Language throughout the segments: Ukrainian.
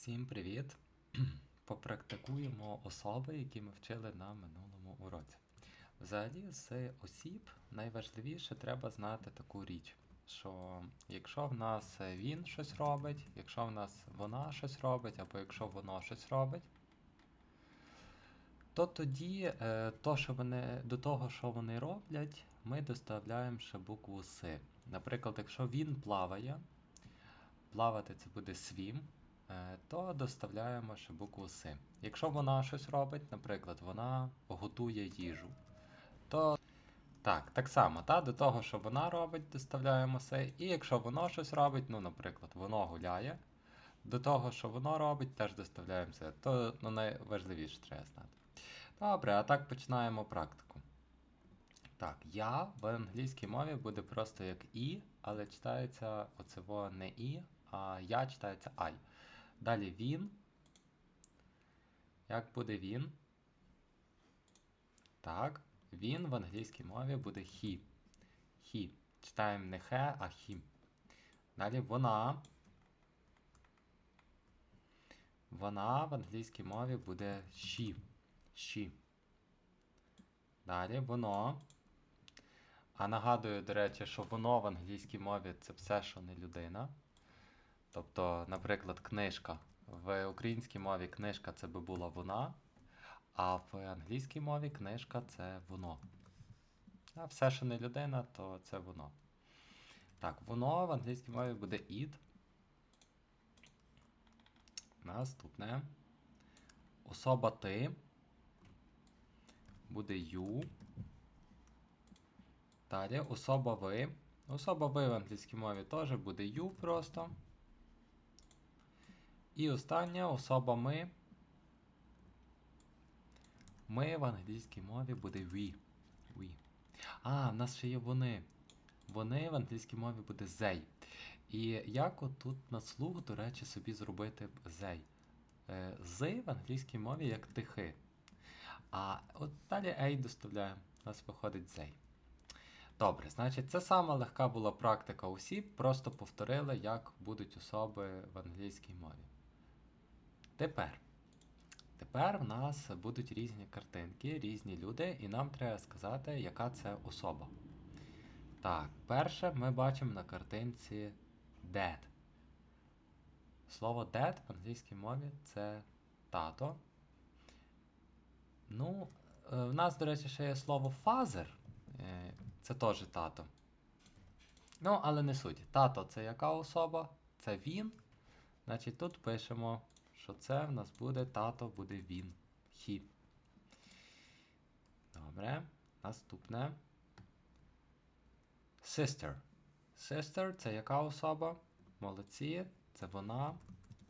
Всім привіт! Попрактикуємо особи, які ми вчили на минулому уроці. Взагалі, з осіб найважливіше треба знати таку річ, що якщо в нас він щось робить, якщо в нас вона щось робить, або якщо воно щось робить, то тоді е, то, що вони, до того, що вони роблять, ми доставляємо ще букву С. Наприклад, якщо він плаває, плавати це буде свім, то доставляємо ще букву С. Якщо вона щось робить, наприклад, вона готує їжу, то так, так само, та, до того, що вона робить, доставляємо С. І якщо воно щось робить, ну, наприклад, воно гуляє, до того, що воно робить, теж доставляємо С. То ну, найважливіше треба знати. Добре, а так починаємо практику. Так, я в англійській мові буде просто як І, але читається оцево не І, а я читається I. Далі він. Як буде він? Так, він в англійській мові буде he. He. Читаємо не he, а he. Далі вона. Вона в англійській мові буде she. She. Далі воно. А нагадую, до речі, що воно в англійській мові це все, що не людина. Тобто, наприклад, книжка. В українській мові книжка це би була вона, а в англійській мові книжка це воно. А все, що не людина, то це воно. Так, воно в англійській мові буде it. Наступне. Особа ти. Буде you. Далі особа ви. Особа ви в англійській мові теж буде you просто. І остання особа ми. Ми в англійській мові буде we. we. А, в нас ще є вони. Вони в англійській мові буде they. І як отут на слух, до речі, собі зробити they? Е, З в англійській мові як тихи. А от далі A доставляємо. У нас виходить they. Добре, значить, це сама легка була практика осіб, просто повторили, як будуть особи в англійській мові. Тепер. Тепер в нас будуть різні картинки, різні люди, і нам треба сказати, яка це особа. Так, перше ми бачимо на картинці dad. Слово dad в англійській мові це тато. Ну, е, в нас, до речі, ще є слово father. Е, Це теж тато. Ну, але не суть. Тато це яка особа? Це він. Значить, тут пишемо, що це в нас буде тато, буде він. He. Добре. Наступне. Sister. Sister це яка особа? Молодці. Це вона.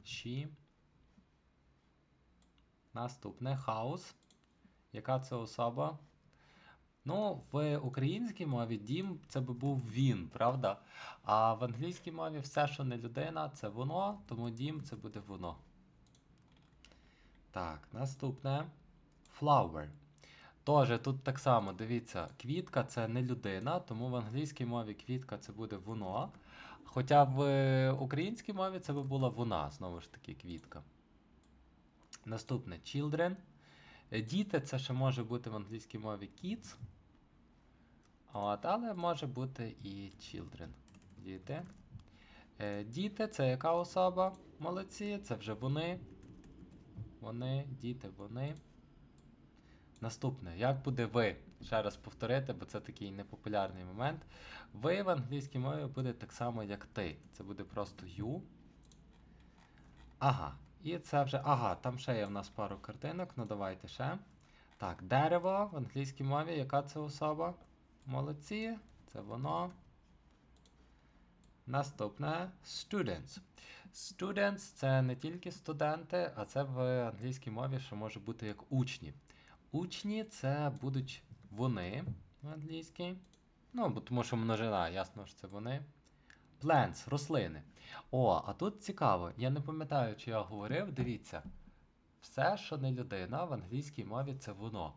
She. Наступне house. Яка це особа? Ну, в українській мові дім це би був він, правда? А в англійській мові все, що не людина, це воно, тому дім це буде воно. Так, наступне. Flower. Тоже тут так само, дивіться, квітка це не людина, тому в англійській мові квітка це буде воно. Хоча в українській мові це би була вона, знову ж таки, квітка. Наступне children. Діти це ще може бути в англійській мові kids. От, але може бути і children. Діти. Е, Діти це яка особа? Молодці, це вже вони. Вони, діти, вони. Наступне. Як буде ви? Ще раз повторити, бо це такий непопулярний момент. Ви в англійській мові буде так само, як ти. Це буде просто you. Ага. І це вже. Ага, там ще є в нас пару картинок. Ну давайте ще. Так, дерево в англійській мові. Яка це особа? Молодці. Це воно. Наступне students. Students це не тільки студенти, а це в англійській мові ще може бути як учні. Учні це будуть вони в англійській. Ну, тому що множина, ясно, що це вони. Plants, рослини. О, а тут цікаво, я не пам'ятаю, чи я говорив, дивіться. Все, що не людина, в англійській мові це воно.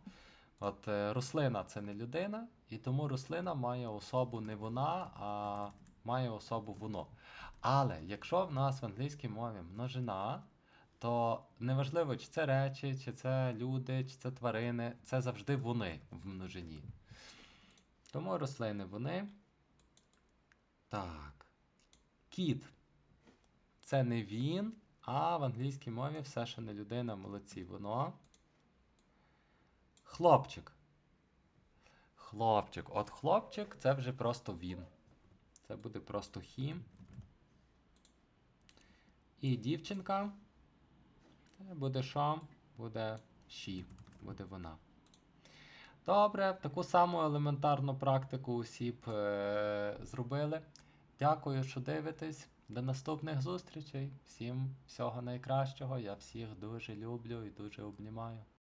От е, рослина це не людина, і тому рослина має особу не вона, а має особу воно. Але якщо в нас в англійській мові множина, то неважливо, чи це речі, чи це люди, чи це тварини, це завжди вони в множині. Тому рослини вони. Так. Кіт. Це не він, а в англійській мові все, що не людина, молодці, воно. Хлопчик. Хлопчик. От хлопчик це вже просто він. Це буде просто he. І дівчинка. Буде що? Буде she. Буде вона. Добре, таку саму елементарну практику усі б е, зробили. Дякую, що дивитесь. До наступних зустрічей. Всім всього найкращого. Я всіх дуже люблю і дуже обнімаю.